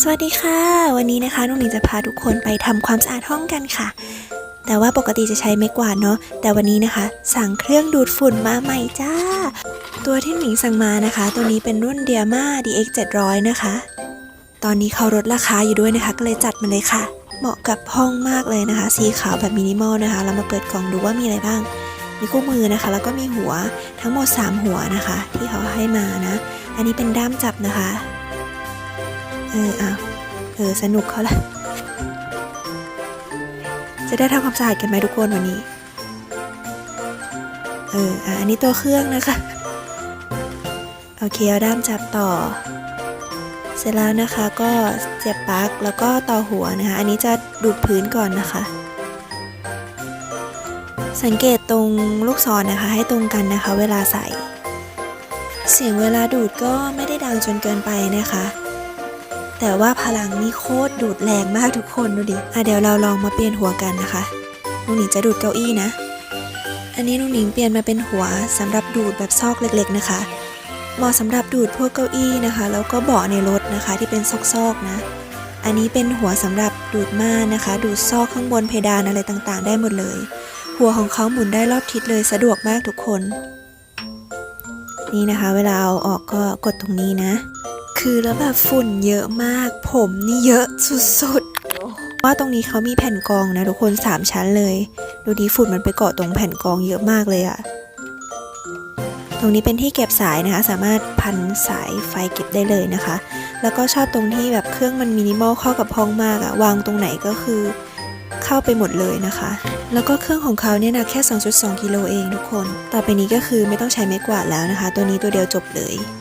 สวัสดีค่ะ วันนี้นะคะน้องหนิงจะพาทุกคนไปทำความสะอาดห้องกันค่ะ แต่ว่าปกติจะใช้ไม้กวาดเนาะแต่วันนี้นะคะ สั่งเครื่องดูดฝุ่นมาใหม่จ้า ตัวที่หนิงสั่งมานะคะ ตัวนี้เป็นรุ่นเดียมา DX 700นะคะ ตอนนี้เขาลดราคาอยู่ด้วยนะคะ ก็เลยจัดมาเลยค่ะ เหมาะกับห้องมากเลยนะคะ สีขาวแบบมินิมอลนะคะ เรามาเปิดกล่องดูว่ามีอะไรบ้าง มีคู่มือนะคะ แล้วก็มีหัวทั้งหมด 3 หัวนะคะ ที่เขาให้มานะ อันนี้เป็นด้ามจับนะคะ เอออ้าวเออสนุกเขาละจะได้ทำความสะอาดกันไหมทุกคนวันนี้ เอออะอันนี้ตัวเครื่องนะคะ โอเคเอาด้ามจับต่อ เสร็จแล้วนะคะก็เสียบปลั๊กแล้วก็ต่อหัวนะคะ อันนี้จะดูดพื้นก่อนนะคะ สังเกตตรงลูกศรนะคะ ให้ตรงกันนะคะ เวลาใส่ เสียงเวลาดูดก็ไม่ได้ดังจนเกินไปนะคะ แต่ว่าพลังนี่โคตรดูดแรงมากทุกคนดูดิอะเดี๋ยวเราลองมาเปลี่ยนหัวกันนะคะนุงหนิงจะดูดเก้าอี้นะ อันนี้นุงหนิงเปลี่ยนมาเป็นหัวสำหรับดูดแบบซอกเล็กๆนะคะเหมาะสำหรับดูดพวกเก้าอี้นะคะ แล้วก็เบาะในรถนะคะที่เป็นซอกๆนะ อันนี้เป็นหัวสำหรับดูดม่านนะคะ ดูดซอกข้างบนเพดานอะไรต่างๆ ได้หมดเลย หัวของเขาหมุนได้รอบทิศเลยสะดวกมากทุกคน นี่นะคะ เวลาเอาออกก็กดตรงนี้นะ คือแล้วแบบฝุ่นเยอะมาก ผมนี่เยอะสุดๆ ว่าตรงนี้เขามีแผ่นกองนะทุกคน 3 ชั้นเลย ดูดีฝุ่นมันไปเกาะตรงแผ่นกองเยอะมากเลยอะตรงนี้เป็นที่เก็บสายนะคะ สามารถพันสายไฟเก็บได้เลยนะคะ แล้วก็ชอบตรงที่แบบเครื่องมันมินิมอลเข้ากับห้องมากอะวางตรงไหนก็คือเข้าไปหมดเลยนะคะ แล้วก็เครื่องของเขาเนี่ยนะแค่ 2.2 กิโลเองทุกคน ต่อไปนี้ก็คือไม่ต้องใช้ไม้กวาดแล้วนะคะ ตัวนี้ตัวเดียวจบเลย